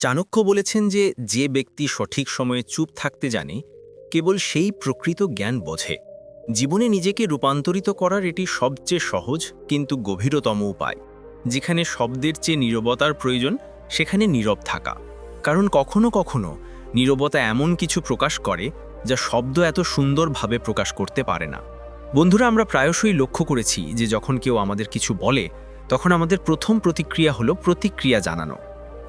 চাণক্য বলেছেন যে যে ব্যক্তি সঠিক সময়ে চুপ থাকতে জানে, কেবল সেই প্রকৃত জ্ঞান বোঝে। জীবনে নিজেকে রূপান্তরিত করার এটি সবচেয়ে সহজ কিন্তু গভীরতম উপায়। যেখানে শব্দের চেয়ে নীরবতার প্রয়োজন, সেখানে নীরব থাকা। কারণ কখনো কখনো নীরবতা এমন কিছু প্রকাশ করে, যা শব্দ এত সুন্দরভাবে প্রকাশ করতে পারে না। বন্ধুরা, আমরা প্রায়শই লক্ষ্য করেছি যে যখন কেউ আমাদের কিছু বলে, তখন আমাদের প্রথম প্রতিক্রিয়া হলো প্রতিক্রিয়া জানানো।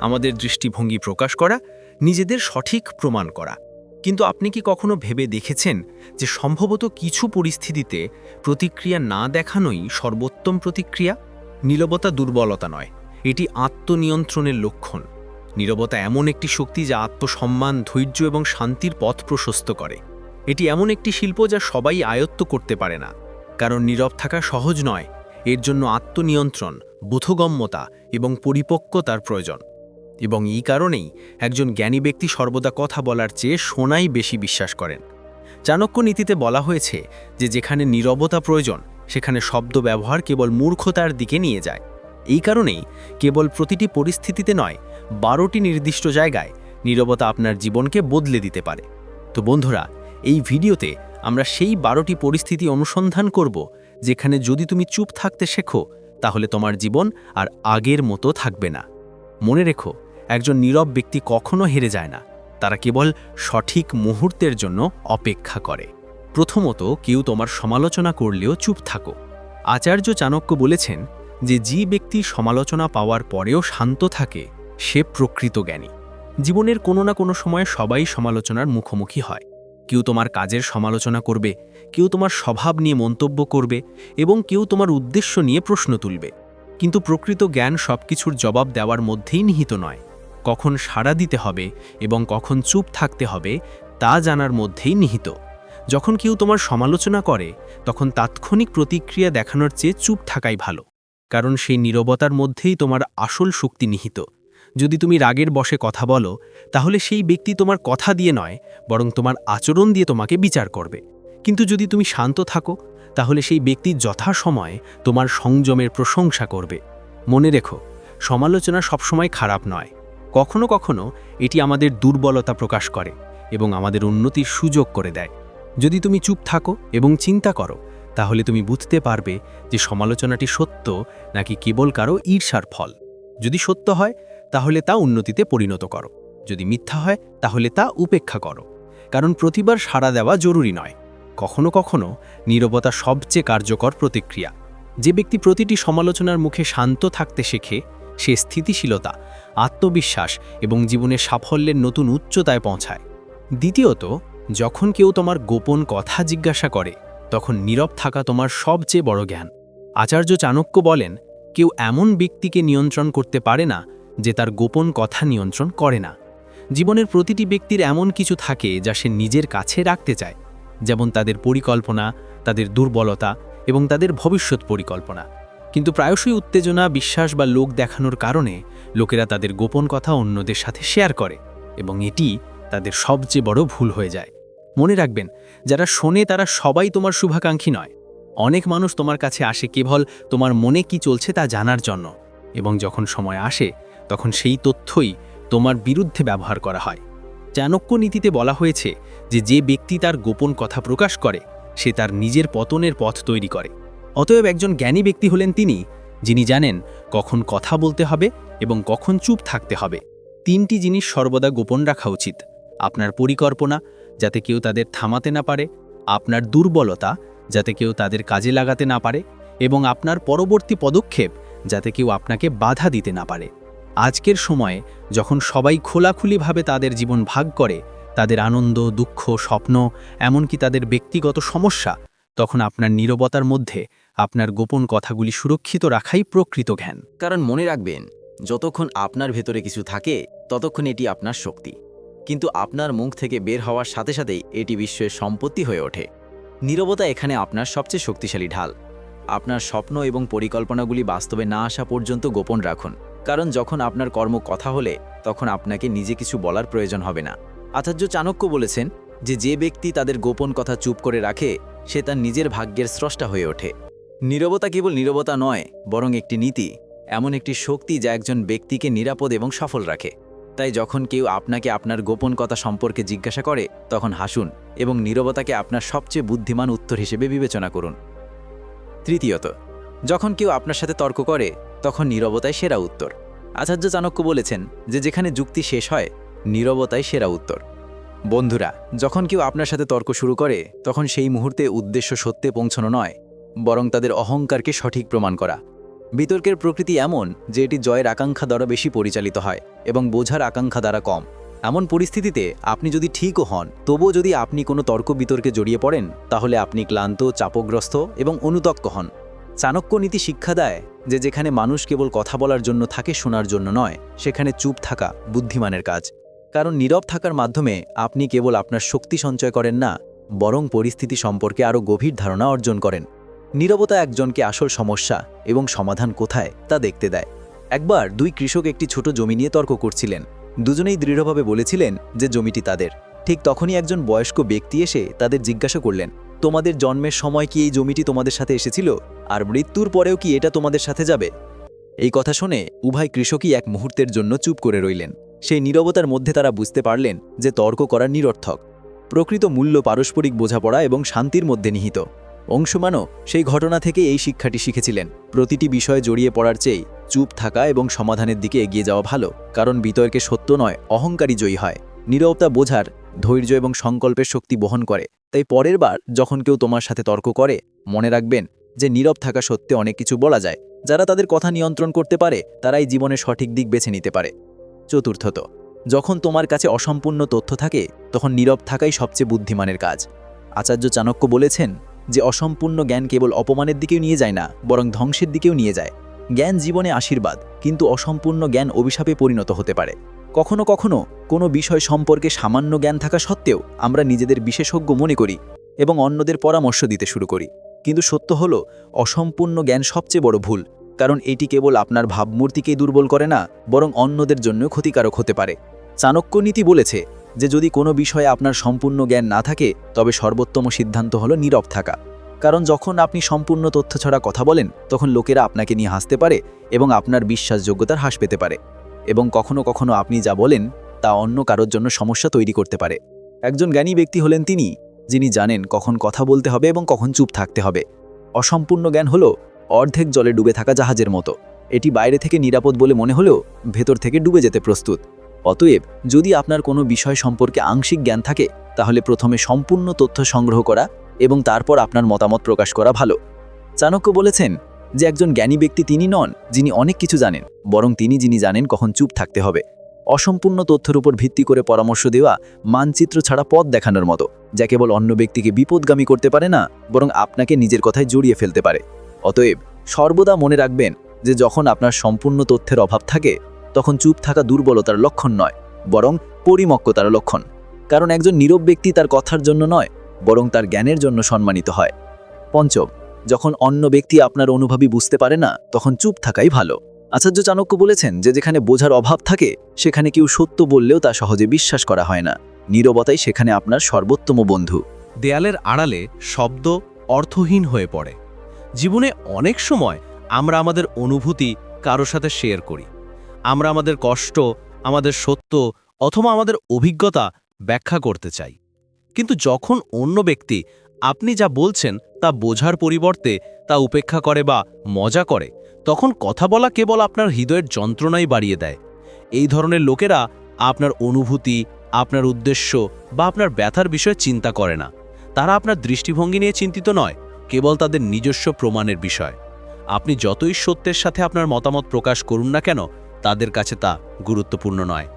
আমাদের দৃষ্টিভঙ্গি প্রকাশ করা, নিজেদের সঠিক প্রমাণ করা। কিন্তু আপনি কি কখনো ভেবে দেখেছেন যে সম্ভবত কিছু পরিস্থিতিতে প্রতিক্রিয়া না দেখানোই সর্বোত্তম প্রতিক্রিয়া? নীরবতা দুর্বলতা নয়, এটি আত্মনিয়ন্ত্রণের লক্ষণ। নীরবতা এমন একটি শক্তি যা আত্মসম্মান, ধৈর্য এবং শান্তির পথ প্রশস্ত করে। এটি এমন একটি শিল্প যা সবাই আয়ত্ত করতে পারে না। কারণ নীরব থাকা সহজ নয়, এর জন্য আত্মনিয়ন্ত্রণ, বোধগম্যতা এবং পরিপক্কতার প্রয়োজন। এবং এই কারণেই একজন জ্ঞানী ব্যক্তি সর্বদা কথা বলার চেয়ে শোনাই বেশি বিশ্বাস করেন। চাণক্য নীতিতে বলা হয়েছে যে, যেখানে নীরবতা প্রয়োজন, সেখানে শব্দ ব্যবহার কেবল মূর্খতার দিকে নিয়ে যায়। এই কারণেই কেবল প্রতিটি পরিস্থিতিতে নয়, বারোটি নির্দিষ্ট জায়গায় নীরবতা আপনার জীবনকে বদলে দিতে পারে। তো বন্ধুরা, এই ভিডিওতে আমরা সেই বারোটি পরিস্থিতি অনুসন্ধান করব, যেখানে যদি তুমি চুপ থাকতে শেখো, তাহলে তোমার জীবন আর আগের মতো থাকবে না। মনে রেখো একজন নীরব ব্যক্তি কখনো হেরে যায় না। তারা কেবল সঠিক মুহূর্তের জন্য অপেক্ষা করে। প্রথমত, কেউ তোমার সমালোচনা করলেও চুপ থাকো। আচার্য চাণক্য বলেছেন যে যে ব্যক্তি সমালোচনা পাওয়ার পরেও শান্ত থাকে, সে প্রকৃত জ্ঞানী। জীবনের কোনো না কোনো সময় সবাই সমালোচনার মুখোমুখি হয়। কেউ তোমার কাজের সমালোচনা করবে, কেউ তোমার স্বভাব নিয়ে মন্তব্য করবে এবং কেউ তোমার উদ্দেশ্য নিয়ে প্রশ্ন তুলবে। কিন্তু প্রকৃত জ্ঞান সবকিছুর জবাব দেওয়ার মধ্যেই নিহিত নয়। কখন সাড়া দিতে হবে এবং কখন চুপ থাকতে হবে তা জানার মধ্যেই নিহিত। যখন কেউ তোমার সমালোচনা করে, তখন তাৎক্ষণিক প্রতিক্রিয়া দেখানোর চেয়ে চুপ থাকাই ভালো, কারণ সেই নীরবতার মধ্যেই তোমার আসল শক্তি নিহিত। যদি তুমি রাগের বসে কথা বলো, তাহলে সেই ব্যক্তি তোমার কথা দিয়ে নয়, বরং তোমার আচরণ দিয়ে তোমাকে বিচার করবে। কিন্তু যদি তুমি শান্ত থাকো, তাহলে সেই ব্যক্তি যথাসময়ে তোমার সংযমের প্রশংসা করবে। মনে রেখো, সমালোচনা সবসময় খারাপ নয়। কখনো কখনো এটি আমাদের দুর্বলতা প্রকাশ করে এবং আমাদের উন্নতির সুযোগ করে দেয়। যদি তুমি চুপ থাকো এবং চিন্তা করো, তাহলে তুমি বুঝতে পারবে যে সমালোচনাটি সত্য নাকি কেবল কারও ঈর্ষার ফল। যদি সত্য হয়, তাহলে তা উন্নতিতে পরিণত করো। যদি মিথ্যা হয়, তাহলে তা উপেক্ষা করো। কারণ প্রতিবার সাড়া দেওয়া জরুরি নয়। কখনো কখনো নীরবতা সবচেয়ে কার্যকর প্রতিক্রিয়া। যে ব্যক্তি প্রতিটি সমালোচনার মুখে শান্ত থাকতে শেখে সে স্থিতিশীলতা, আত্মবিশ্বাস এবং জীবনের সাফল্যের নতুন উচ্চতায় পৌঁছায়। দ্বিতীয়ত, যখন কেউ তোমার গোপন কথা জিজ্ঞাসা করে, তখন নীরব থাকা তোমার সবচেয়ে বড় জ্ঞান। আচার্য চাণক্য বলেন, কেউ এমন ব্যক্তিকে নিয়ন্ত্রণ করতে পারে না যে তার গোপন কথা নিয়ন্ত্রণ করে না। জীবনের প্রতিটি ব্যক্তির এমন কিছু থাকে যা সে নিজের কাছে রাখতে চায়, যেমন তাদের পরিকল্পনা, তাদের দুর্বলতা এবং তাদের ভবিষ্যৎ পরিকল্পনা। কিন্তু প্রায়শই উত্তেজনা, বিশ্বাস বা লোক দেখানোর কারণে লোকেরা তাদের গোপন কথা অন্যদের সাথে শেয়ার করে এবং এটি তাদের সবচেয়ে বড় ভুল হয়ে যায়। মনে রাখবেন, যারা শোনে তারা সবাই তোমার শুভাকাঙ্ক্ষী নয়। অনেক মানুষ তোমার কাছে আসে কেবল তোমার মনে কি চলছে তা জানার জন্য এবং যখন সময় আসে, তখন সেই তথ্যই তোমার বিরুদ্ধে ব্যবহার করা হয়। চাণক্য নীতিতে বলা হয়েছে যে যে ব্যক্তি তার গোপন কথা প্রকাশ করে, সে তার নিজের পতনের পথ তৈরি করে। অতএব একজন জ্ঞানী ব্যক্তি হলেন তিনি, যিনি জানেন কখন কথা বলতে হবে এবং কখন চুপ থাকতে হবে। তিনটি জিনিস সর্বদা গোপন রাখা উচিত। আপনার পরিকল্পনা, যাতে কেউ তাদের থামাতে না পারে। আপনার দুর্বলতা, যাতে কেউ তাদের কাজে লাগাতে না পারে। এবং আপনার পরবর্তী পদক্ষেপ, যাতে কেউ আপনাকে বাধা দিতে না পারে। আজকের সময়ে, যখন সবাই খোলাখুলিভাবে তাদের জীবন ভাগ করে, তাদের আনন্দ, দুঃখ, স্বপ্ন, এমনকি তাদের ব্যক্তিগত সমস্যা, তখন আপনার নীরবতার মধ্যে আপনার গোপন কথাগুলি সুরক্ষিত রাখাই প্রকৃত জ্ঞান। কারণ মনে রাখবেন, যতক্ষণ আপনার ভেতরে কিছু থাকে, ততক্ষণ এটি আপনার শক্তি। কিন্তু আপনার মুখ থেকে বের হওয়ার সাথে সাথেই এটি বিশ্বের সম্পত্তি হয়ে ওঠে। নীরবতা এখানে আপনার সবচেয়ে শক্তিশালী ঢাল। আপনার স্বপ্ন এবং পরিকল্পনাগুলি বাস্তবে না আসা পর্যন্ত গোপন রাখুন। কারণ যখন আপনার কর্ম কথা হলে, তখন আপনাকে নিজে কিছু বলার প্রয়োজন হবে না। আচার্য চাণক্য বলেছেন যে যে ব্যক্তি তাদের গোপন কথা চুপ করে রাখে, সে তার নিজের ভাগ্যের স্রষ্টা হয়ে ওঠে। নীরবতা কেবল নীরবতা নয়, বরং একটি নীতি, এমন একটি শক্তি যা একজন ব্যক্তিকে নিরাপদ এবং সফল রাখে। তাই যখন কেউ আপনাকে আপনার গোপন কথা সম্পর্কে জিজ্ঞাসা করে, তখন হাসুন এবং নীরবতাকে আপনার সবচেয়ে বুদ্ধিমান উত্তর হিসেবে বিবেচনা করুন। তৃতীয়ত, যখন কেউ আপনার সাথে তর্ক করে, তখন নীরবতাই সেরা উত্তর। আচার্য চাণক্য বলেছেন যে, যেখানে যুক্তি শেষ হয়, নীরবতাই সেরা উত্তর। বন্ধুরা, যখন কেউ আপনার সাথে তর্ক শুরু করে, তখন সেই মুহূর্তে উদ্দেশ্য সত্যে পৌঁছানো নয় বরং তাদের অহংকারকে সঠিক প্রমাণ করা। বিতর্কের প্রকৃতি এমন যে এটি জয়ের আকাঙ্ক্ষা দ্বারা বেশি পরিচালিত হয় এবং বোঝার আকাঙ্ক্ষা দ্বারা কম। এমন পরিস্থিতিতে আপনি যদি ঠিকও হন, তবুও যদি আপনি কোনো তর্ক বিতর্কে জড়িয়ে পড়েন, তাহলে আপনি ক্লান্ত, চাপগ্রস্ত এবং অনুতপ্ত হন। চাণক্য নীতি শিক্ষা দেয় যে যেখানে মানুষ কেবল কথা বলার জন্য থাকে, শোনার জন্য নয়, সেখানে চুপ থাকা বুদ্ধিমানের কাজ। কারণ নীরব থাকার মাধ্যমে আপনি কেবল আপনার শক্তি সঞ্চয় করেন না, বরং পরিস্থিতি সম্পর্কে আরও গভীর ধারণা অর্জন করেন। নীরবতা একজনকে আসল সমস্যা এবং সমাধান কোথায় তা দেখতে দেয়। একবার দুই কৃষক একটি ছোট জমি নিয়ে তর্ক করছিলেন। দুজনেই দৃঢ়ভাবে বলেছিলেন যে জমিটি তাদের। ঠিক তখনই একজন বয়স্ক ব্যক্তি এসে তাদের জিজ্ঞাসা করলেন, তোমাদের জন্মের সময় কি এই জমিটি তোমাদের সাথে এসেছিল? আর মৃত্যুর পরেও কি এটা তোমাদের সাথে যাবে? এই কথা শুনে উভয় কৃষকই এক মুহূর্তের জন্য চুপ করে রইলেন। সেই নীরবতার মধ্যে তারা বুঝতে পারলেন যে তর্ক করা নিরর্থক। প্রকৃত মূল্য পারস্পরিক বোঝাপড়া এবং শান্তির মধ্যে নিহিত। অংশমানও সেই ঘটনা থেকে এই শিক্ষাটি শিখেছিলেন। প্রতিটি বিষয়ে জড়িয়ে পড়ার চেয়ে চুপ থাকা এবং সমাধানের দিকে এগিয়ে যাওয়া ভালো, কারণ বিতর্কে সত্য নয় অহংকারী জয়ী হয়। নীরবতা বোঝার, ধৈর্য এবং সংকল্পের শক্তি বহন করে। তাই পরের বার যখন কেউ তোমার সাথে তর্ক করে, মনে রাখবেন যে নীরব থাকা সত্ত্বে অনেক কিছু বলা যায়। যারা তাদের কথা নিয়ন্ত্রণ করতে পারে, তারাই জীবনের সঠিক দিক বেছে নিতে পারে। চতুর্থত, যখন তোমার কাছে অসম্পূর্ণ তথ্য থাকে, তখন নীরব থাকাই সবচেয়ে বুদ্ধিমানের কাজ। আচার্য চাণক্য বলেছেন যে অসম্পূর্ণ জ্ঞান কেবল অপমানের দিকেও নিয়ে যায় না, বরং ধ্বংসের দিকেও নিয়ে যায়। জ্ঞান জীবনে আশীর্বাদ, কিন্তু অসম্পূর্ণ জ্ঞান অভিশাপে পরিণত হতে পারে। কখনো কখনো কোনো বিষয় সম্পর্কে সামান্য জ্ঞান থাকা সত্ত্বেও আমরা নিজেদের বিশেষজ্ঞ মনে করি এবং অন্যদের পরামর্শ দিতে শুরু করি। কিন্তু সত্য হলো, অসম্পূর্ণ জ্ঞান সবচেয়ে বড় ভুল, কারণ এটি কেবল আপনার ভাবমূর্তিকেই দুর্বল করে না, বরং অন্যদের জন্য ক্ষতিকারক হতে পারে। চাণক্য নীতি বলেছে যে যদি কোনো বিষয়ে আপনার সম্পূর্ণ জ্ঞান না থাকে, তবে সর্বোত্তম সিদ্ধান্ত হলো নীরব থাকা। কারণ যখন আপনি সম্পূর্ণ তথ্য ছাড়া কথা বলেন, তখন লোকেরা আপনাকে নিয়ে হাসতে পারে এবং আপনার বিশ্বাসযোগ্যতার হ্রাস পেতে পারে। এবং কখনো কখনো আপনি যা বলেন, তা অন্য কারোর জন্য সমস্যা তৈরি করতে পারে। একজন জ্ঞানী ব্যক্তি হলেন তিনি, যিনি জানেন কখন কথা বলতে হবে এবং কখন চুপ থাকতে হবে। অসম্পূর্ণ জ্ঞান হলো অর্ধেক জলে ডুবে থাকা জাহাজের মতো। এটি বাইরে থেকে নিরাপদ বলে মনে হলেও ভেতর থেকে ডুবে যেতে প্রস্তুত। অতএব যদি আপনার কোনো বিষয় সম্পর্কে আংশিক জ্ঞান থাকে, তাহলে প্রথমে সম্পূর্ণ তথ্য সংগ্রহ করা এবং তারপর আপনার মতামত প্রকাশ করা ভালো। চাণক্য বলেছেন যে একজন জ্ঞানী ব্যক্তি তিনি নন, যিনি অনেক কিছু জানেন, বরং তিনি যিনি জানেন কখন চুপ থাকতে হবে। অসম্পূর্ণ তথ্যের উপর ভিত্তি করে পরামর্শ দেওয়া মানচিত্র ছাড়া পথ দেখানোর মতো, যা কেবল অন্য ব্যক্তিকে বিপদগামী করতে পারে না, বরং আপনাকে নিজের কথায় জড়িয়ে ফেলতে পারে। অতএব সর্বদা মনে রাখবেন যে যখন আপনার সম্পূর্ণ তথ্যের অভাব থাকে তখন চুপ থাকা দুর্বলতার লক্ষণ নয়, বরং পরিমক্কতার লক্ষণ। কারণ একজন নীরব ব্যক্তি তার কথার জন্য নয়, বরং তার জ্ঞানের জন্য সম্মানিত হয়। পঞ্চম, যখন অন্য ব্যক্তি আপনার অনুভবই বুঝতে পারে না, তখন চুপ থাকাই ভালো। আচার্য চাণক্য বলেছেন যে যেখানে বোঝার অভাব থাকে, সেখানে কেউ সত্য বললেও তা সহজে বিশ্বাস করা হয় না। নীরবতাই সেখানে আপনার সর্বোত্তম বন্ধু। দেয়ালের আড়ালে শব্দ অর্থহীন হয়ে পড়ে। জীবনে অনেক সময় আমরা আমাদের অনুভূতি কারও সাথে শেয়ার করি। আমরা আমাদের কষ্ট, আমাদের সত্য অথবা আমাদের অভিজ্ঞতা ব্যাখ্যা করতে চাই। কিন্তু যখন অন্য ব্যক্তি আপনি যা বলছেন তা বোঝার পরিবর্তে তা উপেক্ষা করে বা মজা করে, তখন কথা বলা কেবল আপনার হৃদয়ের যন্ত্রণাই বাড়িয়ে দেয়। এই ধরনের লোকেরা আপনার অনুভূতি, আপনার উদ্দেশ্য বা আপনার ব্যথার বিষয়ে চিন্তা করে না। তারা আপনার দৃষ্টিভঙ্গি নিয়ে চিন্তিত নয়, কেবল তাদের নিজস্ব প্রমাণের বিষয়। আপনি যতই সত্যের সাথে আপনার মতামত প্রকাশ করুন না কেন তাদের কাছে তা গুরুত্বপূর্ণ নয়।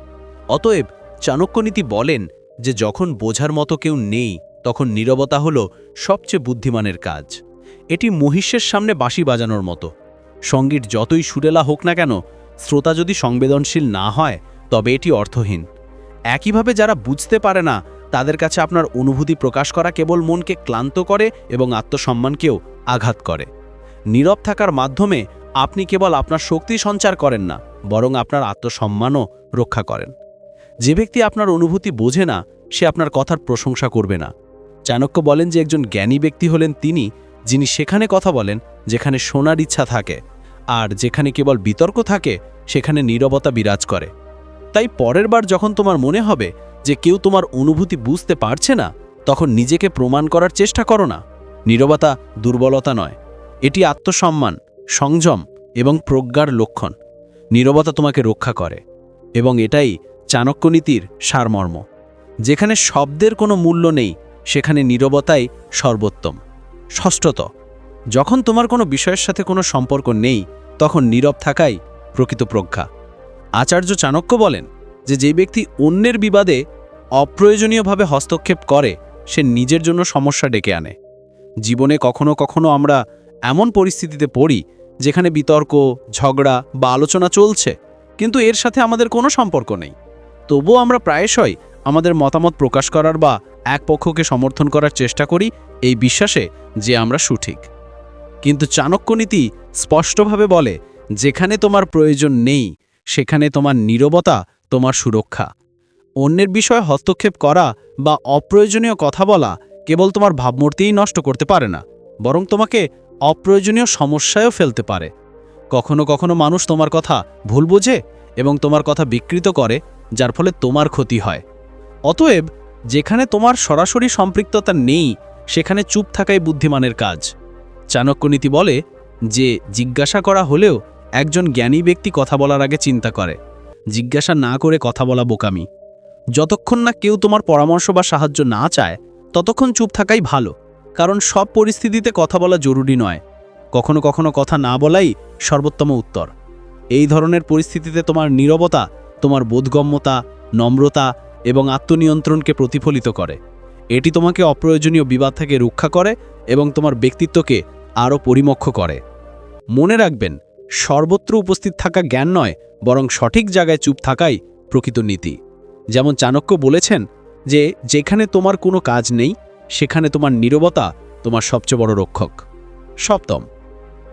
অতএব চাণক্যনীতি বলেন যে যখন বোঝার মতো কেউ নেই, তখন নীরবতা হল সবচেয়ে বুদ্ধিমানের কাজ। এটি মহিষের সামনে বাঁশি বাজানোর মতো। সংগীত যতই সুরেলা হোক না কেন, শ্রোতা যদি সংবেদনশীল না হয়, তবে এটি অর্থহীন। একইভাবে যারা বুঝতে পারে না, তাদের কাছে আপনার অনুভূতি প্রকাশ করা কেবল মনকে ক্লান্ত করে এবং আত্মসম্মানকেও আঘাত করে। নীরব থাকার মাধ্যমে আপনি কেবল আপনার শক্তি সঞ্চার করেন না। বরং আপনার আত্মসম্মানও রক্ষা করেন। যে ব্যক্তি আপনার অনুভূতি বোঝে না, সে আপনার কথার প্রশংসা করবে না। চাণক্য বলেন যে একজন জ্ঞানী ব্যক্তি হলেন তিনি, যিনি সেখানে কথা বলেন, যেখানে শোনার ইচ্ছা থাকে, আর যেখানে কেবল বিতর্ক থাকে, সেখানে নীরবতা বিরাজ করে। তাই পরের বার যখন তোমার মনে হবে যে কেউ তোমার অনুভূতি বুঝতে পারছে না, তখন নিজেকে প্রমাণ করার চেষ্টা করো না। নীরবতা দুর্বলতা নয়, এটি আত্মসম্মান, সংযম এবং প্রজ্ঞার লক্ষণ। নীরবতা তোমাকে রক্ষা করে, এবং এটাই চাণক্যনীতির সারমর্ম। যেখানে শব্দের কোনো মূল্য নেই, সেখানে নীরবতাই সর্বোত্তম। ষষ্ঠত, যখন তোমার কোনো বিষয়ের সাথে কোনো সম্পর্ক নেই, তখন নীরব থাকাই প্রকৃত প্রজ্ঞা। আচার্য চাণক্য বলেন যে যে ব্যক্তি অন্যের বিবাদে অপ্রয়োজনীয়ভাবে হস্তক্ষেপ করে, সে নিজের জন্য সমস্যা ডেকে আনে। জীবনে কখনো কখনো আমরা এমন পরিস্থিতিতে পড়ি যেখানে বিতর্ক, ঝগড়া বা আলোচনা চলছে, কিন্তু এর সাথে আমাদের কোনো সম্পর্ক নেই। তবুও আমরা প্রায়শই আমাদের মতামত প্রকাশ করার বা এক পক্ষকে সমর্থন করার চেষ্টা করি এই বিশ্বাসে যে আমরা সঠিক। কিন্তু চাণক্যনীতি স্পষ্টভাবে বলে, যেখানে তোমার প্রয়োজন নেই, সেখানে তোমার নীরবতা, তোমার সুরক্ষা। অন্যের বিষয়ে হস্তক্ষেপ করা বা অপ্রয়োজনীয় কথা বলা কেবল তোমার ভাবমূর্তিই নষ্ট করতে পারে না, বরং তোমাকে অপ্রয়োজনীয় সমস্যায়ও ফেলতে পারে। কখনো কখনো মানুষ তোমার কথা ভুল বোঝে এবং তোমার কথা বিকৃত করে, যার ফলে তোমার ক্ষতি হয়। অতএব, যেখানে তোমার সরাসরি সম্পৃক্ততা নেই, সেখানে চুপ থাকাই বুদ্ধিমানের কাজ। চাণক্যনীতি বলে যে, জিজ্ঞাসা করা হলেও একজন জ্ঞানী ব্যক্তি কথা বলার আগে চিন্তা করে। জিজ্ঞাসা না করে কথা বলা বোকামি। যতক্ষণ না কেউ তোমার পরামর্শ বা সাহায্য না চায়, ততক্ষণ চুপ থাকাই ভালো। কারণ সব পরিস্থিতিতে কথা বলা জরুরি নয়। কখনো কখনো কথা না বলাই সর্বোত্তম উত্তর। এই ধরনের পরিস্থিতিতে তোমার নীরবতা, তোমার বোধগম্যতা, নম্রতা এবং আত্মনিয়ন্ত্রণকে প্রতিফলিত করে। এটি তোমাকে অপ্রয়োজনীয় বিবাদ থেকে রক্ষা করে এবং তোমার ব্যক্তিত্বকে আরও পরিমক্ষ করে। মনে রাখবেন, সর্বত্র উপস্থিত থাকা জ্ঞান নয়, বরং সঠিক জায়গায় চুপ থাকাই প্রকৃত নীতি। যেমন চাণক্য বলেছেন যে, যেখানে তোমার কোনো কাজ নেই সেখানে তোমার নীরবতা তোমার সবচেয়ে বড় রক্ষক। সপ্তম,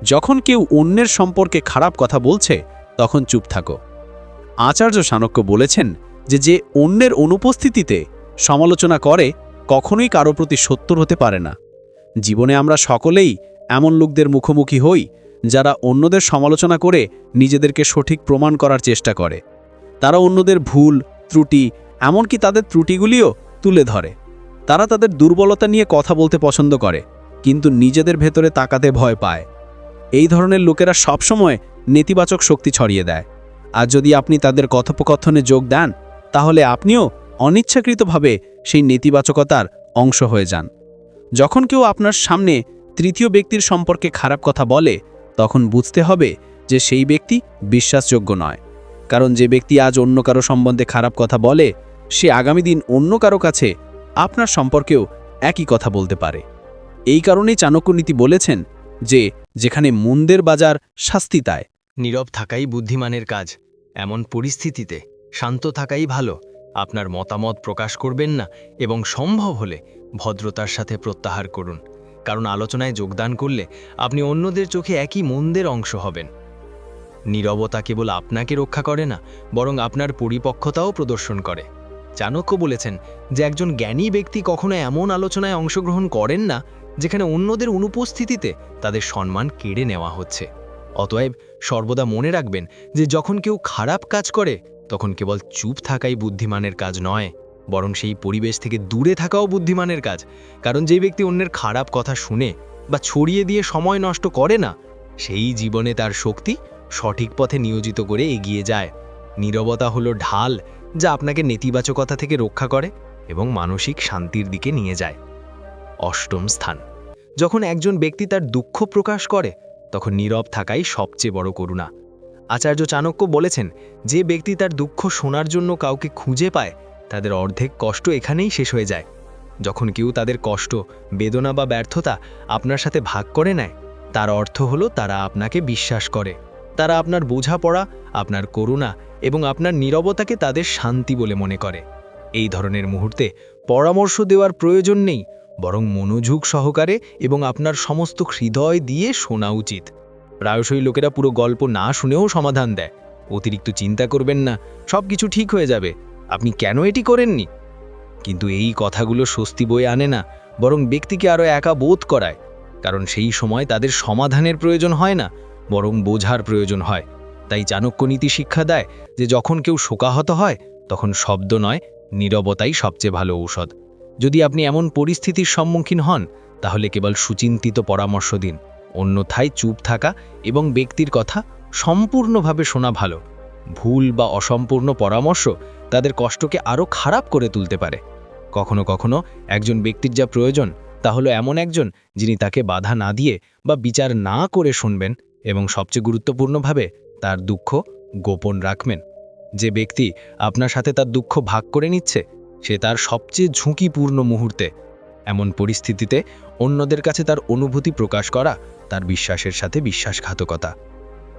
যখন কেউ অন্যের সম্পর্কে খারাপ কথা বলছে, তখন চুপ থাকো। আচার্য চাণক্য বলেছেন যে যে অন্যের অনুপস্থিতিতে সমালোচনা করে, কখনোই কারও প্রতি সত্তর হতে পারে না। জীবনে আমরা সকলেই এমন লোকদের মুখোমুখি হই, যারা অন্যদের সমালোচনা করে নিজেদেরকে সঠিক প্রমাণ করার চেষ্টা করে। তারা অন্যদের ভুল, ত্রুটি, এমনকি তাদের ত্রুটিগুলিও তুলে ধরে। তারা তাদের দুর্বলতা নিয়ে কথা বলতে পছন্দ করে, কিন্তু নিজেদের ভেতরে তাকাতে ভয় পায়। এই ধরনের লোকেরা সবসময় নেতিবাচক শক্তি ছড়িয়ে দেয়। আর যদি আপনি তাদের কথোপকথনে যোগ দেন, তাহলে আপনিও অনিচ্ছাকৃতভাবে সেই নেতিবাচকতার অংশ হয়ে যান। যখন কেউ আপনার সামনে তৃতীয় ব্যক্তির সম্পর্কে খারাপ কথা বলে, তখন বুঝতে হবে যে সেই ব্যক্তি বিশ্বাসযোগ্য নয়। কারণ যে ব্যক্তি আজ অন্য কারও সম্বন্ধে খারাপ কথা বলে, সে আগামী দিন অন্য কারও কাছে আপনার সম্পর্কেও একই কথা বলতে পারে। এই কারণেই চাণক্যনীতি বলেছেন যে, যেখানে মন্দের বাজার শাস্তি তায় নীরব থাকাই বুদ্ধিমানের কাজ। এমন পরিস্থিতিতে শান্ত থাকাই ভালো। আপনার মতামত প্রকাশ করবেন না এবং সম্ভব হলে ভদ্রতার সাথে প্রত্যাহার করুন। কারণ আলোচনায় যোগদান করলে আপনি অন্যদের চোখে একই মন্দের অংশ হবেন। নীরবতা কেবল আপনাকে রক্ষা করে না, বরং আপনার পরিপক্কতাও প্রদর্শন করে। চাণক্য বলেছেন যে একজন জ্ঞানী ব্যক্তি কখনো এমন আলোচনায় অংশগ্রহণ করেন না যেখানে অন্যদের অনুপস্থিতিতে তাদের সম্মান কেড়ে নেওয়া হচ্ছে। অতএব সর্বদা মনে রাখবেন যে যখন কেউ খারাপ কাজ করে, তখন কেবল চুপ থাকাই বুদ্ধিমানের কাজ নয়, বরং সেই পরিবেশ থেকে দূরে থাকাও বুদ্ধিমানের কাজ। কারণ যে ব্যক্তি অন্যের খারাপ কথা শুনে বা ছড়িয়ে দিয়ে সময় নষ্ট করে না, সেই জীবনে তার শক্তি সঠিক পথে নিয়োজিত করে এগিয়ে যায়। নীরবতা হলো ঢাল যা আপনাকে নেতিবাচকতা থেকে রক্ষা করে এবং মানসিক শান্তির দিকে নিয়ে যায়। অষ্টম স্থান। যখন একজন ব্যক্তি তার দুঃখ প্রকাশ করে, তখন নীরব থাকাই সবচেয়ে বড় করুণা। আচার্য চাণক্য বলেছেন, যে ব্যক্তি তার দুঃখ শোনার জন্য কাউকে খুঁজে পায়, তাদের অর্ধেক কষ্ট এখানেই শেষ হয়ে যায়। যখন কেউ তাদের কষ্ট, বেদনা বা ব্যর্থতা আপনার সাথে ভাগ করে নেয়, তার অর্থ হলো তারা আপনাকে বিশ্বাস করে। তারা আপনার বোঝাপড়া, আপনার করুণা এবং আপনার নীরবতাকে তাদের শান্তি বলে মনে করে। এই ধরনের মুহূর্তে পরামর্শ দেওয়ার প্রয়োজন নেই, বরং মনোযোগ সহকারে এবং আপনার সমস্ত হৃদয় দিয়ে শোনা উচিত। প্রায়শই লোকেরা পুরো গল্প না শুনেও সমাধান দেয়। অতিরিক্ত চিন্তা করবেন না সব কিছু ঠিক হয়ে যাবে। আপনি কেন এটি করেননি? কিন্তু এই কথাগুলো স্বস্তি বয়ে আনে না, বরং ব্যক্তিকে আরও একা বোধ করায়। কারণ সেই সময় তাদের সমাধানের প্রয়োজন হয় না। বরং বোঝার প্রয়োজন হয়। তাই চাণক্যনীতি শিক্ষা দেয় যে যখন কেউ শোকাহত হয়, তখন শব্দ নয়, নীরবতাই সবচেয়ে ভালো ঔষধ। যদি আপনি এমন পরিস্থিতির সম্মুখীন হন, তাহলে কেবল সুচিন্তিত পরামর্শ দিন। অন্যথায় চুপ থাকা এবং ব্যক্তির কথা সম্পূর্ণভাবে শোনা ভালো। ভুল বা অসম্পূর্ণ পরামর্শ তাদের কষ্টকে আরও খারাপ করে তুলতে পারে। কখনো কখনো একজন ব্যক্তির যা প্রয়োজন, তা হলো এমন একজন যিনি তাকে বাধা না দিয়ে বা বিচার না করে শুনবেন এবং সবচেয়ে গুরুত্বপূর্ণভাবে তার দুঃখ গোপন রাখবেন। যে ব্যক্তি আপনার সাথে তার দুঃখ ভাগ করে নিচ্ছে, সে তার সবচেয়ে ঝুঁকিপূর্ণ মুহূর্তে। এমন পরিস্থিতিতে অন্যদের কাছে তার অনুভূতি প্রকাশ করা তার বিশ্বাসের সাথে বিশ্বাসঘাতকতা।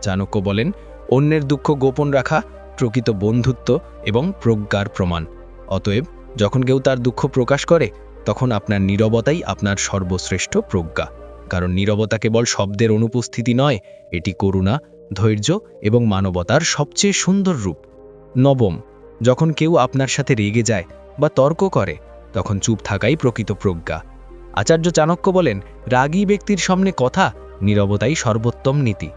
চাণক্য বলেন, অন্যের দুঃখ গোপন রাখা প্রকৃত বন্ধুত্ব এবং প্রজ্ঞার প্রমাণ। অতএব যখন কেউ তার দুঃখ প্রকাশ করে, তখন আপনার নীরবতাই আপনার সর্বশ্রেষ্ঠ প্রজ্ঞা। কারণ নীরবতা কেবল শব্দের অনুপস্থিতি নয়, এটি করুণা, ধৈর্য এবং মানবতার সবচেয়ে সুন্দর রূপ। নবম, যখন কেউ আপনার সাথে রেগে যায় বা তর্ক করে, তখন চুপ থাকাই প্রকৃত প্রজ্ঞা। আচার্য চাণক্য বলেন, রাগী ব্যক্তির সামনে কথা নীরবতাই সর্বোত্তম নীতি।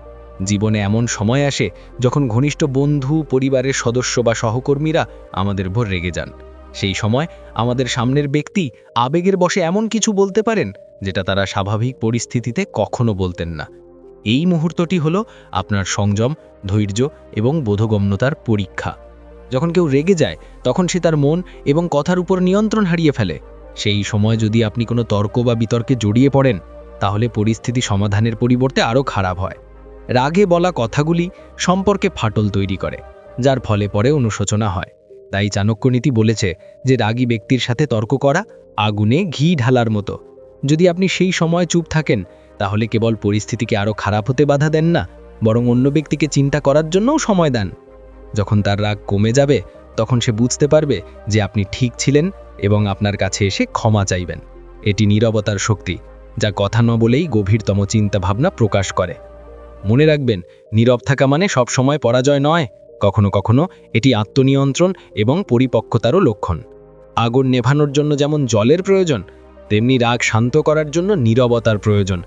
জীবনে এমন সময় আসে যখন ঘনিষ্ঠ বন্ধু, পরিবারের সদস্য বা সহকর্মীরা আমাদের ভোর রেগে যান। সেই সময় আমাদের সামনের ব্যক্তি আবেগের বশে এমন কিছু বলতে পারেন যেটা তারা স্বাভাবিক পরিস্থিতিতে কখনো বলতেন না। এই মুহূর্তটি হলো আপনার সংযম, ধৈর্য এবং বোধগম্যতার পরীক্ষা। যখন কেউ রেগে যায়, তখন সে তার মন এবং কথার উপর নিয়ন্ত্রণ হারিয়ে ফেলে। সেই সময় যদি আপনি কোনো তর্ক বা বিতর্কে জড়িয়ে পড়েন, তাহলে পরিস্থিতি সমাধানের পরিবর্তে আরও খারাপ হয়। রাগে বলা কথাগুলি সম্পর্কে ফাটল তৈরি করে, যার ফলে পরে অনুশোচনা হয়। তাই চাণক্যনীতি বলেছে যে, রাগী ব্যক্তির সাথে তর্ক করা আগুনে ঘি ঢালার মতো। যদি আপনি সেই সময় চুপ থাকেন, তাহলে কেবল পরিস্থিতিকে আরও খারাপ হতে বাধা দেন না, বরং অন্য ব্যক্তিকে চিন্তা করার জন্যও সময় দেন। যখন তার রাগ কমে যাবে, তখন সে বুঝতে পারবে যে আপনি ঠিক ছিলেন এবং আপনার কাছে এসে ক্ষমা চাইবেন। এটি নীরবতার শক্তি, যা কথা ন বলেই গভীরতম চিন্তাভাবনা প্রকাশ করে। মনে রাখবেন, নীরব থাকা মানে সবসময় পরাজয় নয়, কখনো কখনো এটি আত্মনিয়ন্ত্রণ এবং পরিপক্কতারও লক্ষণ। আগুন নেভানোর জন্য যেমন জলের প্রয়োজন তেমনি রাগ শান্ত করার জন্য নীরবতার প্রয়োজন।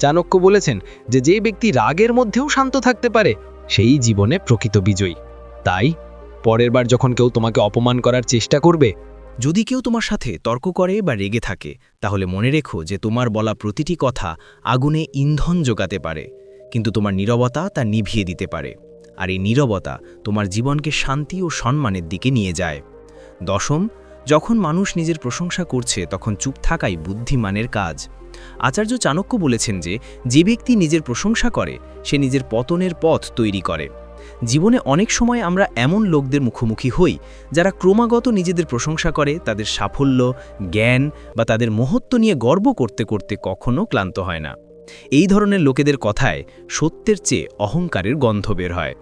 চাণক্য বলেছেন যে যে ব্যক্তি রাগের মধ্যেও শান্ত থাকতে পারে, সেই জীবনে প্রকৃত বিজয়ী। তাই, পরের বার যখন কেউ তোমাকে অপমান করার চেষ্টা করবে, যদি কেউ তোমার সাথে তর্ক করে বা রেগে থাকে, তাহলে মনে রেখো যে, তোমার বলা প্রতিটি কথা আগুনে ইন্ধন যোগাতে পারে, কিন্তু তোমার নীরবতা তা নিভিয়ে দিতে পারে, আর এই নীরবতা তোমার জীবনকে শান্তি ও সম্মানের দিকে নিয়ে যায়। দশম যখন মানুষ নিজের প্রশংসা করছে, তখন চুপ থাকাই বুদ্ধিমানের কাজ। আচার্য চাণক্য বলেছেন যে যে ব্যক্তি নিজের প্রশংসা করে, সে নিজের পতনের পথ তৈরি করে। জীবনে অনেক সময় আমরা এমন লোকদের মুখোমুখি হই, যারা ক্রমাগত নিজেদের প্রশংসা করে, তাদের সাফল্য, জ্ঞান বা তাদের মহত্ব নিয়ে গর্ব করতে করতে কখনো ক্লান্ত হয় না। এই ধরনের লোকেদের কথায় সত্যের চেয়ে অহংকারের গন্ধ বের হয়।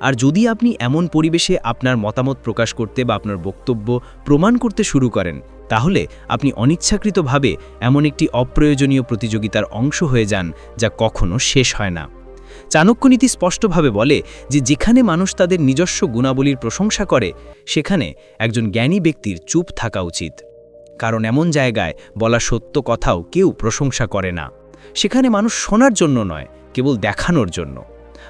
আর যদি আপনি এমন পরিবেশে আপনার মতামত প্রকাশ করতে বা আপনার বক্তব্য প্রমাণ করতে শুরু করেন, তাহলে আপনি অনিচ্ছাকৃতভাবে এমন একটি অপ্রয়োজনীয় প্রতিযোগিতার অংশ হয়ে যান যা কখনো শেষ হয় না। চাণক্যনীতি স্পষ্টভাবে বলে যে যেখানে মানুষ তাদের নিজস্ব গুণাবলীর প্রশংসা করে, সেখানে একজন জ্ঞানী ব্যক্তির চুপ থাকা উচিত। কারণ এমন জায়গায় বলা সত্য কথাও কেউ প্রশংসা করে না। সেখানে মানুষ শোনার জন্য নয়, কেবল দেখানোর জন্য।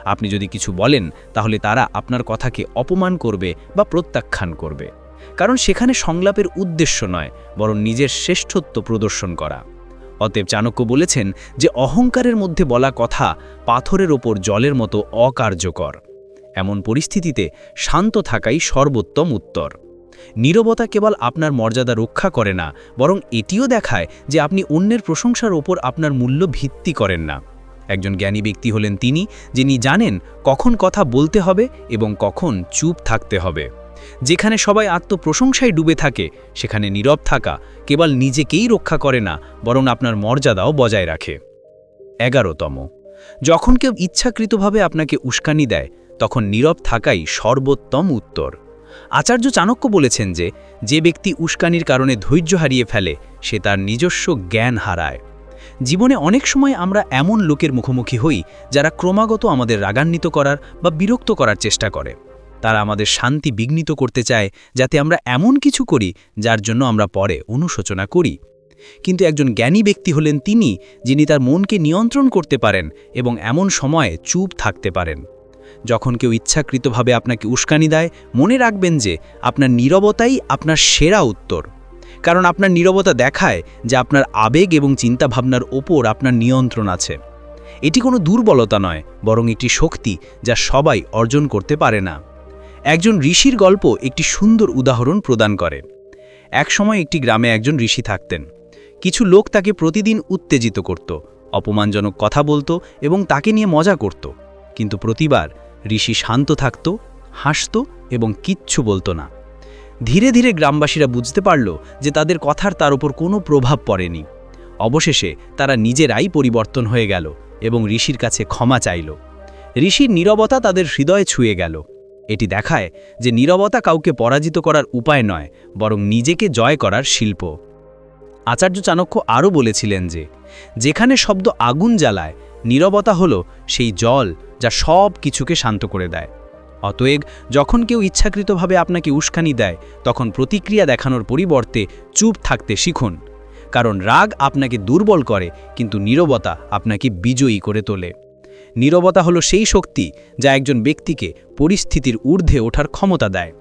আপনি যদি কিছু বলেন, তাহলে তারা আপনার কথাকে অপমান করবে বা প্রত্যাখ্যান করবে। কারণ সেখানে সংলাপের উদ্দেশ্য নয়, বরং নিজের শ্রেষ্ঠত্ব প্রদর্শন করা। অতএব চাণক্য বলেছেন যে, অহংকারের মধ্যে বলা কথা পাথরের ওপর জলের মতো অকার্যকর। এমন পরিস্থিতিতে শান্ত থাকাই সর্বোত্তম উত্তর। নীরবতা কেবল আপনার মর্যাদা রক্ষা করে না, বরং এটিও দেখায় যে, আপনি অন্যের প্রশংসার ওপর আপনার মূল্য ভিত্তি করেন না। একজন জ্ঞানী ব্যক্তি হলেন তিনি, যিনি জানেন কখন কথা বলতে হবে এবং কখন চুপ থাকতে হবে। যেখানে সবাই আত্মপ্রশংসায় ডুবে থাকে, সেখানে নীরব থাকা কেবল নিজেকেই রক্ষা করে না, বরং আপনার মর্যাদাও বজায় রাখে। এগারোতম, যখন কেউ ইচ্ছাকৃতভাবে আপনাকে উস্কানি দেয়, তখন নীরব থাকাই সর্বোত্তম উত্তর। আচার্য চাণক্য বলেছেন যে যে ব্যক্তি উস্কানির কারণে ধৈর্য হারিয়ে ফেলে, সে তার নিজস্ব জ্ঞান হারায়। জীবনে অনেক সময় আমরা এমন লোকের মুখোমুখি হই যারা ক্রমাগত আমাদের রাগান্বিত করার বা বিরক্ত করার চেষ্টা করে। তারা আমাদের শান্তি বিঘ্নিত করতে চায় যাতে আমরা এমন কিছু করি যার জন্য আমরা পরে অনুশোচনা করি। কিন্তু একজন জ্ঞানী ব্যক্তি হলেন তিনি, যিনি তার মনকে নিয়ন্ত্রণ করতে পারেন এবং এমন সময়ে চুপ থাকতে পারেন। যখন কেউ ইচ্ছাকৃতভাবে আপনাকে উস্কানি দেয়, মনে রাখবেন যে আপনার নীরবতাই আপনার সেরা উত্তর। কারণ আপনার নীরবতা দেখায় যে আপনার আবেগ এবং চিন্তাভাবনার ওপর আপনার নিয়ন্ত্রণ আছে। এটি কোনো দুর্বলতা নয়, বরং একটি শক্তি যা সবাই অর্জন করতে পারে না। একজন ঋষির গল্প একটি সুন্দর উদাহরণ প্রদান করে। একসময় একটি গ্রামে একজন ঋষি থাকতেন। কিছু লোক তাকে প্রতিদিন উত্তেজিত করত, অপমানজনক কথা বলতো এবং তাকে নিয়ে মজা করত। কিন্তু প্রতিবার ঋষি শান্ত থাকত, হাসত এবং কিচ্ছু বলতো না। ধীরে ধীরে গ্রামবাসীরা বুঝতে পারল যে তাদের কথার তার উপর কোনো প্রভাব পড়েনি। অবশেষে তারা নিজেরাই পরিবর্তন হয়ে গেল এবং ঋষির কাছে ক্ষমা চাইল। ঋষির নীরবতা তাদের হৃদয়ে ছুঁয়ে গেল। এটি দেখায় যে নীরবতা কাউকে পরাজিত করার উপায় নয়, বরং নিজেকে জয় করার শিল্প। আচার্য চাণক্য আরও বলেছিলেন যে, যেখানে শব্দ আগুন জ্বালায়, নীরবতা হল সেই জল যা সব কিছুকে শান্ত করে দেয়। অতএব যখন কেউ ইচ্ছাকৃতভাবে আপনাকে উস্কানি দেয়, তখন প্রতিক্রিয়া দেখানোর পরিবর্তে চুপ থাকতে শিখুন। কারণ রাগ আপনাকে দুর্বল করে, কিন্তু নীরবতা আপনাকে বিজয়ী করে তোলে। নীরবতা হলো সেই শক্তি যা একজন ব্যক্তিকে পরিস্থিতির ঊর্ধ্বে ওঠার ক্ষমতা দেয়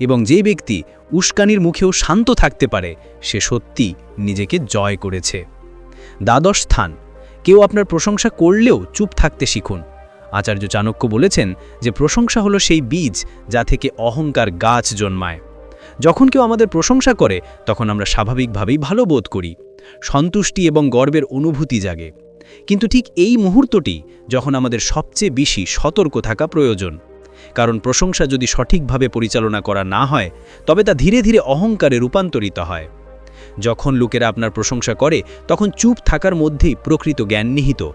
এবং যে ব্যক্তি উস্কানির মুখেও শান্ত থাকতে পারে, সে সত্যি নিজেকে জয় করেছে। দ্বাদশ স্থান, কেউ আপনার প্রশংসা করলেও চুপ থাকতে শিখুন। আচার্য চাণক্য বলেছেন যে প্রশংসা হলো সেই বীজ যা থেকে অহংকার গাছ জন্মায়। যখন কেউ আমাদের প্রশংসা করে, তখন আমরা স্বাভাবিকভাবেই ভালো বোধ করি। সন্তুষ্টি এবং গর্বের অনুভূতি জাগে। কিন্তু ঠিক এই মুহূর্তটি যখন আমাদের সবচেয়ে বেশি সতর্ক থাকা প্রয়োজন। কারণ প্রশংসা যদি সঠিকভাবে পরিচালনা করা না হয়, তবে তা ধীরে ধীরে অহংকারে রূপান্তরিত হয়। যখন লোকেরা আপনার প্রশংসা করে, তখন চুপ থাকার মধ্যেই প্রকৃত জ্ঞান নিহিত।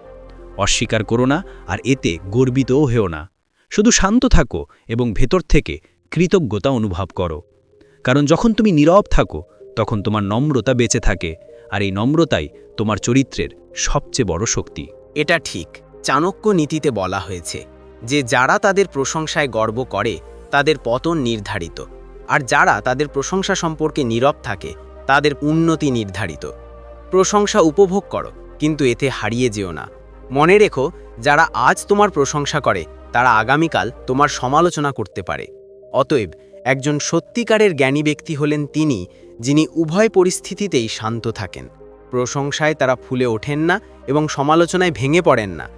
অস্বীকার করো না আর এতে গর্বিতও হেও না। শুধু শান্ত থাকো এবং ভেতর থেকে কৃতজ্ঞতা অনুভব করো। কারণ যখন তুমি নীরব থাকো, তখন তোমার নম্রতা বেঁচে থাকে আর এই নম্রতাই তোমার চরিত্রের সবচেয়ে বড় শক্তি। এটা ঠিক। চাণক্য নীতিতে বলা হয়েছে যে, যারা তাদের প্রশংসায় গর্ব করে, তাদের পতন নির্ধারিত। আর যারা তাদের প্রশংসা সম্পর্কে নীরব থাকে, তাদের উন্নতি নির্ধারিত। প্রশংসা উপভোগ করো, কিন্তু এতে হারিয়ে যেও না। মনে রেখো, যারা আজ তোমার প্রশংসা করে, তারা আগামীকাল তোমার সমালোচনা করতে পারে। অতএব, একজন সত্যিকারের জ্ঞানী ব্যক্তি হলেন তিনি, যিনি উভয় পরিস্থিতিতেই শান্ত থাকেন। প্রশংসায় তারা ফুলে ওঠেন না এবং সমালোচনায় ভেঙে পড়েন না।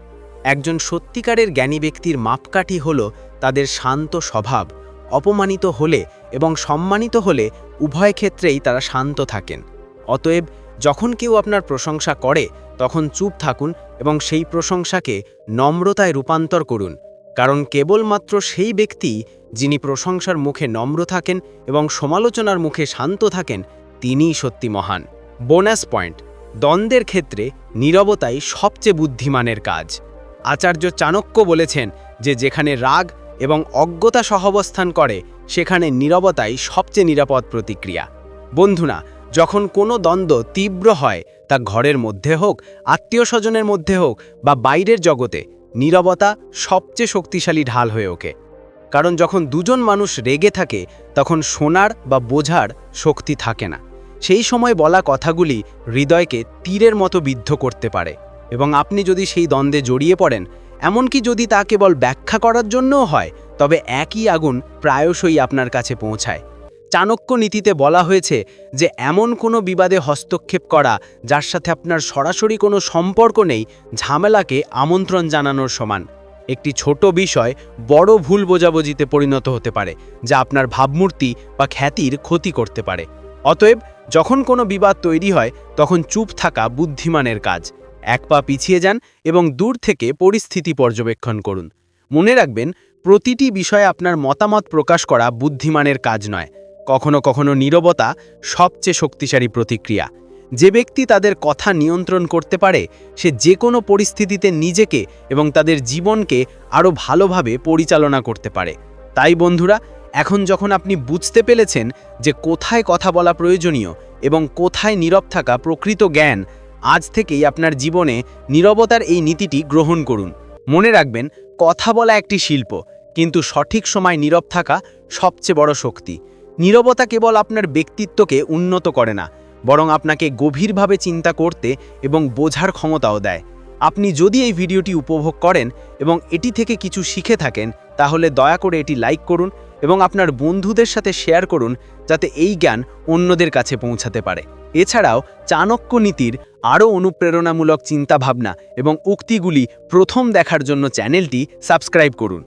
একজন সত্যিকারের জ্ঞানী ব্যক্তির মাপকাঠি হল তাদের শান্ত স্বভাব, অপমানিত হলে এবং সম্মানিত হলে উভয় ক্ষেত্রেই তারা শান্ত থাকেন। অতএব যখন কেউ আপনার প্রশংসা করে, তখন চুপ থাকুন এবং সেই প্রশংসাকে নম্রতায় রূপান্তর করুন। কারণ কেবলমাত্র সেই ব্যক্তি যিনি প্রশংসার মুখে নম্র থাকেন এবং সমালোচনার মুখে শান্ত থাকেন, তিনিই সত্যি মহান। বোনাস পয়েন্ট, দ্বন্দ্বের ক্ষেত্রে নীরবতাই সবচেয়ে বুদ্ধিমানের কাজ। আচার্য চাণক্য বলেছেন যে যেখানে রাগ এবং অজ্ঞতা সহাবস্থান করে, সেখানে নীরবতাই সবচেয়ে নিরাপদ প্রতিক্রিয়া। বন্ধুরা যখন কোনো দ্বন্দ্ব তীব্র হয়, তা ঘরের মধ্যে হোক আত্মীয় স্বজনের মধ্যে হোক বা বাইরের জগতে, নীরবতা সবচেয়ে শক্তিশালী ঢাল হয়ে ওঠে। কারণ যখন দুজন মানুষ রেগে থাকে, তখন শোনার বা বোঝার শক্তি থাকে না। সেই সময় বলা কথাগুলি হৃদয়কে তীরের মতো বিদ্ধ করতে পারে। এবং আপনি যদি সেই দ্বন্দ্বে জড়িয়ে পড়েন, এমনকি যদি তা কেবল ব্যাখ্যা করার জন্যও হয়, তবে একই আগুন প্রায়শই আপনার কাছে পৌঁছায়। চাণক্য নীতিতে বলা হয়েছে যে এমন কোনো বিবাদে হস্তক্ষেপ করা, যার সাথে আপনার সরাসরি কোনো সম্পর্ক নেই, ঝামেলাকে আমন্ত্রণ জানানোর সমান। একটি ছোট বিষয় বড় ভুল বোঝাবুঝিতে পরিণত হতে পারে, যা আপনার ভাবমূর্তি বা খ্যাতির ক্ষতি করতে পারে। অতএব, যখন কোনো বিবাদ তৈরি হয়, তখন চুপ থাকা বুদ্ধিমানের কাজ। এক পা পিছিয়ে যান এবং দূর থেকে পরিস্থিতি পর্যবেক্ষণ করুন। মনে রাখবেন, প্রতিটি বিষয়ে আপনার মতামত প্রকাশ করা বুদ্ধিমানের কাজ নয়। কখনো কখনো নীরবতা সবচেয়ে শক্তিশালী প্রতিক্রিয়া। যে ব্যক্তি তাদের কথা নিয়ন্ত্রণ করতে পারে, সে যে কোনো পরিস্থিতিতে নিজেকে এবং তাদের জীবনকে আরও ভালোভাবে পরিচালনা করতে পারে। তাই বন্ধুরা, এখন যখন আপনি বুঝতে পেরেছেন যে কোথায় কথা বলা প্রয়োজনীয় এবং কোথায় নীরব থাকা প্রকৃত জ্ঞান, আজ থেকেই আপনার জীবনে নীরবতার এই নীতিটি গ্রহণ করুন। মনে রাখবেন, কথা বলা একটি শিল্প, কিন্তু সঠিক সময় নীরব থাকা সবচেয়ে বড় শক্তি। নীরবতা কেবল আপনার ব্যক্তিত্বকে উন্নত করে না, বরং আপনাকে গভীরভাবে চিন্তা করতে এবং বোঝার ক্ষমতাও দেয়। আপনি যদি এই ভিডিওটি উপভোগ করেন এবং এটি থেকে কিছু শিখে থাকেন, তাহলে দয়া করে এটি লাইক করুন এবং আপনার বন্ধুদের সাথে শেয়ার করুন, যাতে এই জ্ঞান অন্যদের কাছে পৌঁছাতে পারে। এছাড়াও চাণক্য নীতির আরও অনুপ্রেরণামূলক চিন্তাভাবনা এবং উক্তিগুলি প্রথম দেখার জন্য চ্যানেলটি সাবস্ক্রাইব করুন।